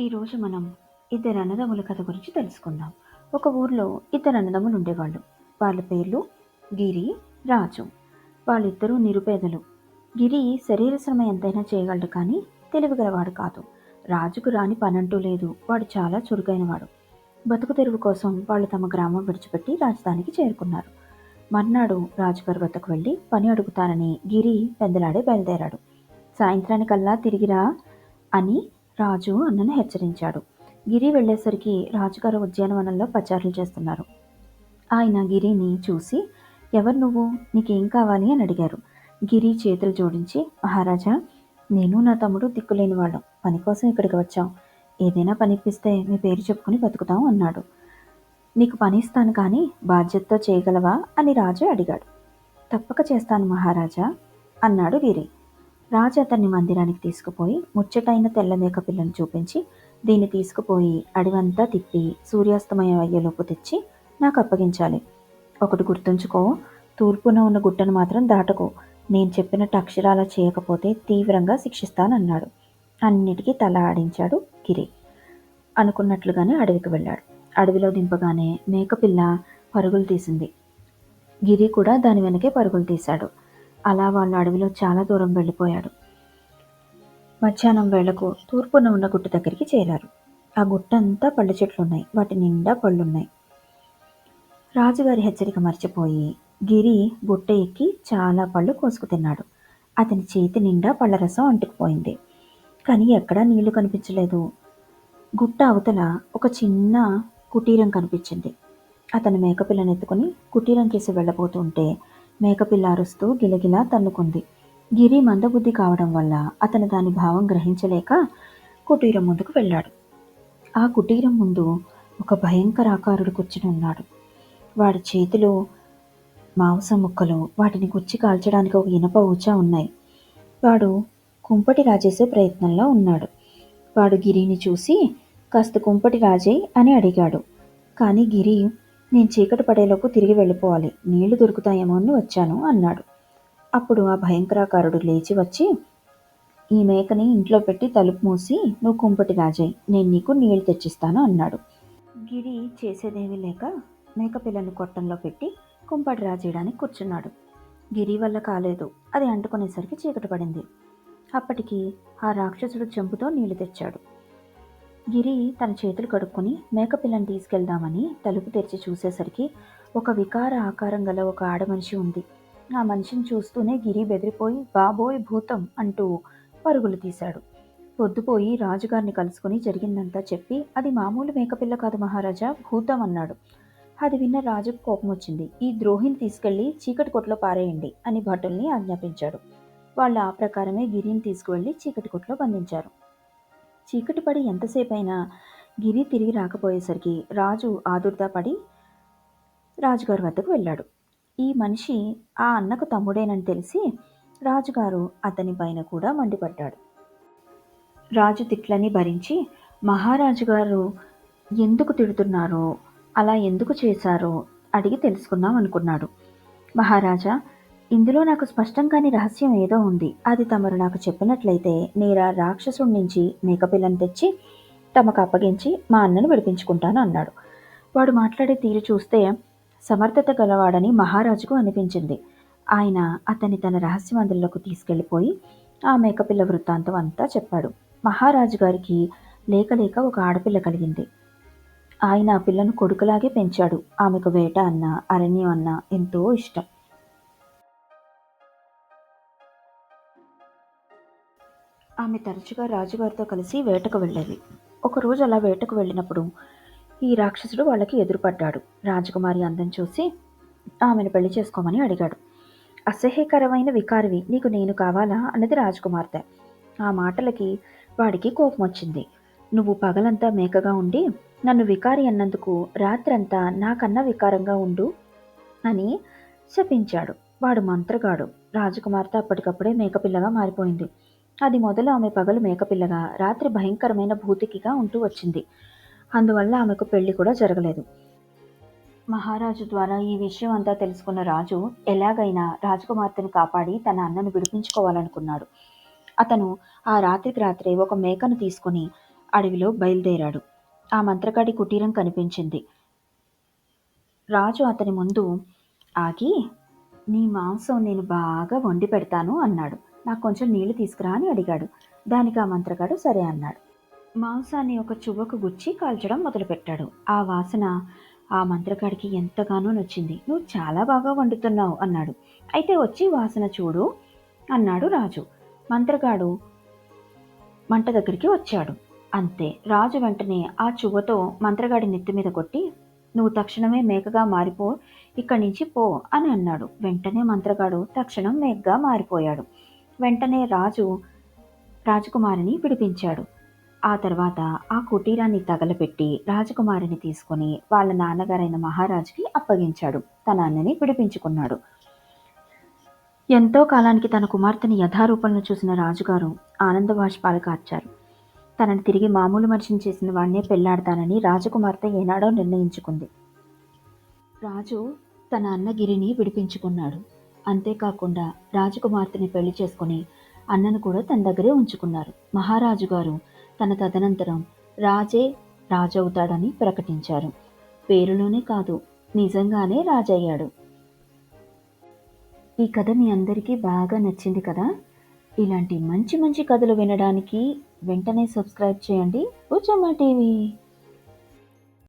ఈరోజు మనం ఇద్దరు అన్నదమ్ముల కథ గురించి తెలుసుకుందాం. ఒక ఊర్లో ఇద్దరు అన్నదమ్ములు ఉండేవాళ్ళు. వాళ్ళ పేర్లు గిరి రాజు. వాళ్ళిద్దరూ నిరుపేదలు. గిరి శరీర శ్రమ ఎంతైనా చేయగలడు కానీ తెలివిగలవాడు కాదు. రాజుకు రాని పనంటూ లేదు. వాడు చాలా చురుకైనవాడు. బతుకు తెరువు కోసం వాళ్ళు తమ గ్రామం విడిచిపెట్టి రాజధానికి చేరుకున్నారు. మర్నాడు రాజుగారి వద్దకు వెళ్ళి పని అడుగుతానని గిరి పెందలాడే బయలుదేరాడు. సాయంత్రానికల్లా తిరిగిరా అని రాజు అన్నను హెచ్చరించాడు. గిరి వెళ్ళేసరికి రాజుగారు ఉద్యానవనంలో పచారులు చేస్తున్నారు. ఆయన గిరిని చూసి ఎవరు నువ్వు? నీకేం కావాలి? అని అడిగారు. గిరి చేతులు జోడించి మహారాజా నేను నా తమ్ముడు దిక్కులేని వాళ్ళం. పని కోసం ఇక్కడికి వచ్చాం. ఏదైనా పనిపిస్తే మీ పేరు చెప్పుకుని బతుకుతాం అన్నాడు. నీకు పని ఇస్తాను కానీ బాధ్యతతో చేయగలవా? అని రాజు అడిగాడు. తప్పక చేస్తాను మహారాజా అన్నాడు గిరి. రాజు అతన్ని మందిరానికి తీసుకుపోయి ముచ్చటైన తెల్ల మేక పిల్లను చూపించి దీన్ని తీసుకుపోయి అడివంతా తిప్పి సూర్యాస్తమయం అయ్యేలోపు తెచ్చి నాకు అప్పగించాలి. ఒకటి గుర్తుంచుకో తూర్పున ఉన్న గుట్టను మాత్రం దాటకు. నేను చెప్పినట్టు అక్షరాల చేయకపోతే తీవ్రంగా శిక్షిస్తానన్నాడు. అన్నిటికీ తల ఆడించాడు గిరి. అనుకున్నట్లుగానే అడవికి వెళ్ళాడు. అడవిలో దింపగానే మేకపిల్ల పరుగులు తీసింది. గిరి కూడా దాని వెనకే పరుగులు తీశాడు. అలా వాళ్ళు అడవిలో చాలా దూరం వెళ్ళిపోయాడు. మధ్యాహ్నం వేళకు తూర్పున ఉన్న గుట్ట దగ్గరికి చేరారు. ఆ గుట్ట అంతా పళ్ళ చెట్లు ఉన్నాయి వాటి నిండా పళ్ళున్నాయి. రాజుగారి హెచ్చరిక మర్చిపోయి గిరి గుట్ట ఎక్కి చాలా పళ్ళు కోసుకు తిన్నాడు. అతని చేతి నిండా పళ్ళ రసం అంటుకుపోయింది. కానీ ఎక్కడా నీళ్ళు కనిపించలేదు. గుట్ట అవతల ఒక చిన్న కుటీరం కనిపించింది. అతను మేకపిల్లని ఎత్తుకుని కుటీరం కేసి వెళ్ళబోతుంటే మేకపిల్ల అరుస్తూ గిలగిలా తన్నుకుంది. గిరి మందబుద్ధి కావడం వల్ల అతను దాని భావం గ్రహించలేక కుటీరం ముందుకు వెళ్ళాడు. ఆ కుటీరం ముందు ఒక భయంకర ఆకారుడు కూర్చుని ఉన్నాడు. వాడి చేతిలో మాంసం ముక్కలు వాటిని గుచ్చి కాల్చడానికి ఒక ఇనప ఊచ ఉన్నాయి. వాడు కుంపటి రాజేసే ప్రయత్నంలో ఉన్నాడు. వాడు గిరిని చూసి కాస్త కుంపటి రాజే అని అడిగాడు. కానీ గిరి నేను చీకటి పడేలోపు తిరిగి వెళ్ళిపోవాలి. నీళ్ళు దొరుకుతాయేమో అని వచ్చాను అన్నాడు. అప్పుడు ఆ భయంకరాకారుడు లేచి వచ్చి ఈ మేకని ఇంట్లో పెట్టి తలుపు మూసి నువ్వు కుంపటి రాజాయి నేను నీకు నీళ్ళు తెచ్చిస్తాను అన్నాడు. గిరి చేసేదేమీ లేక మేక పిల్లని కొట్టంలో పెట్టి కుంపటి రాజేయడానికి కూర్చున్నాడు. గిరి వల్ల కాలేదు. అది అంటుకునేసరికి చీకటి పడింది. అప్పటికి ఆ రాక్షసుడు చెంపుతో నీళ్ళు తెచ్చాడు. గిరి తన చేతులు కడుక్కొని మేకపిల్లని తీసుకెళ్దామని తలుపు తెరిచి చూసేసరికి ఒక వికార ఆకారం గల ఒక ఆడమనిషి ఉంది. ఆ మనిషిని చూస్తూనే గిరి బెదిరిపోయి బాబోయ్ భూతం అంటూ పరుగులు తీశాడు. పొద్దుపోయి రాజుగారిని కలుసుకుని జరిగిందంతా చెప్పి అది మామూలు మేకపిల్ల కాదు మహారాజా భూతం అన్నాడు. అది విన్న రాజుకు కోపం వచ్చింది. ఈ ద్రోహిని తీసుకెళ్ళి చీకటి కొట్లో పారేయండి అని భటుల్ని ఆజ్ఞాపించాడు. వాళ్ళు ఆ ప్రకారమే గిరిని తీసుకువెళ్ళి చీకటి కొట్లో బంధించారు. చీకటి పడి ఎంతసేపైనా గిరి తిరిగి రాకపోయేసరికి రాజు ఆదుర్దా పడి రాజుగారి వద్దకు వెళ్ళాడు. ఈ మనిషి ఆ అన్నకు తమ్ముడేనని తెలిసి రాజుగారు అతని పైన కూడా మండిపడ్డాడు. రాజు తిట్లని భరించి మహారాజు గారు ఎందుకు తిడుతున్నారో అలా ఎందుకు చేశారో అడిగి తెలుసుకుందాం అనుకున్నాడు. మహారాజా ఇందులో నాకు స్పష్టం కాని రహస్యం ఏదో ఉంది. అది తమరు నాకు చెప్పినట్లయితే నేరా రాక్షసుడి నుంచి మేకపిల్లని తెచ్చి తమకు అప్పగించి మా అన్నను విడిపించుకుంటాను అన్నాడు. వాడు మాట్లాడే తీరు చూస్తే సమర్థత గలవాడని మహారాజుకు అనిపించింది. ఆయన అతన్ని తన రహస్యం అందులోకి తీసుకెళ్ళిపోయి ఆ మేకపిల్ల వృత్తాంతం అంతా చెప్పాడు. మహారాజు గారికి లేక లేక ఒక ఆడపిల్ల కలిగింది. ఆయన ఆ పిల్లను కొడుకులాగే పెంచాడు. ఆమెకు వేట అన్న అరణ్యం అన్న ఎంతో ఇష్టం. ఆమె తరచుగా రాజుగారితో కలిసి వేటకు వెళ్ళేది. ఒకరోజు అలా వేటకు వెళ్ళినప్పుడు ఈ రాక్షసుడు వాళ్ళకి ఎదురుపడ్డాడు. రాజకుమారి అందం చూసి ఆమెను పెళ్ళి చేసుకోమని అడిగాడు. అసహ్యకరమైన వికారివి నీకు నేను కావాలా అన్నది రాజకుమార్తె. ఆ మాటలకి వాడికి కోపం వచ్చింది. నువ్వు పగలంతా మేకగా ఉండి నన్ను వికారి అన్నందుకు రాత్రంతా నాకన్నా వికారంగా ఉండు అని శపించాడు. వాడు మంత్రగాడు. రాజకుమార్తె అప్పటికప్పుడే మేకపిల్లగా మారిపోయింది. అది మొదలు ఆమె పగలు మేకపిల్లగా రాత్రి భయంకరమైన భూతికిగా ఉంటూ వచ్చింది. అందువల్ల ఆమెకు పెళ్ళి కూడా జరగలేదు. మహారాజు ద్వారా ఈ విషయం అంతా తెలుసుకున్న రాజు ఎలాగైనా రాజకుమార్తెను కాపాడి తన అన్నను విడిపించుకోవాలనుకున్నాడు. అతను ఆ రాత్రికి రాత్రే ఒక మేకను తీసుకుని అడవిలో బయలుదేరాడు. ఆ మంత్రగాడి కుటీరం కనిపించింది. రాజు అతని ముందు ఆగి నీ మాంసం నేను బాగా వండి పెడతాను అన్నాడు. నాకు కొంచెం నీళ్ళు తీసుకురా అని అడిగాడు. దానికి ఆ మంత్రగాడు సరే అన్నాడు. మాంసాన్ని ఒక చువ్వకు గుచ్చి కాల్చడం మొదలుపెట్టాడు. ఆ వాసన ఆ మంత్రగాడికి ఎంతగానో నచ్చింది. నువ్వు చాలా బాగా వండుతున్నావు అన్నాడు. అయితే వచ్చి వాసన చూడు అన్నాడు రాజు. మంత్రగాడు మంట దగ్గరికి వచ్చాడు. అంతే. రాజు వెంటనే ఆ చువ్వతో మంత్రగాడి నెత్తి మీద కొట్టి నువ్వు తక్షణమే మేకగా మారిపో ఇక్కడి నుంచి పో అని అన్నాడు. వెంటనే మంత్రగాడు తక్షణం మేకగా మారిపోయాడు. వెంటనే రాజు రాజకుమారిని విడిపించాడు. ఆ తర్వాత ఆ కుటీరాన్ని తగలపెట్టి రాజకుమారిని తీసుకొని వాళ్ళ నాన్నగారైన మహారాజుకి అప్పగించాడు. తన అన్నని విడిపించుకున్నాడు. ఎంతో కాలానికి తన కుమార్తెని యథారూపంలో చూసిన రాజుగారు ఆనంద బాష్పాలు కార్చారు. తనని తిరిగి మామూలు మనిషిని చేసిన వాడినే పెళ్ళాడతానని రాజకుమార్తె ఏనాడో నిర్ణయించుకుంది. రాజు తన అన్న గిరిని విడిపించుకున్నాడు. అంతేకాకుండా రాజకుమార్తెని పెళ్ళి చేసుకుని అన్నను కూడా తన దగ్గరే ఉంచుకున్నారు. మహారాజు గారు తన తదనంతరం రాజే రాజవుతాడని ప్రకటించారు. పేరులోనే కాదు నిజంగానే రాజయ్యాడు. ఈ కథ మీ అందరికీ బాగా నచ్చింది కదా? ఇలాంటి మంచి మంచి కథలు వినడానికి వెంటనే సబ్స్క్రైబ్ చేయండి. ఉచమ్మ టీవీ.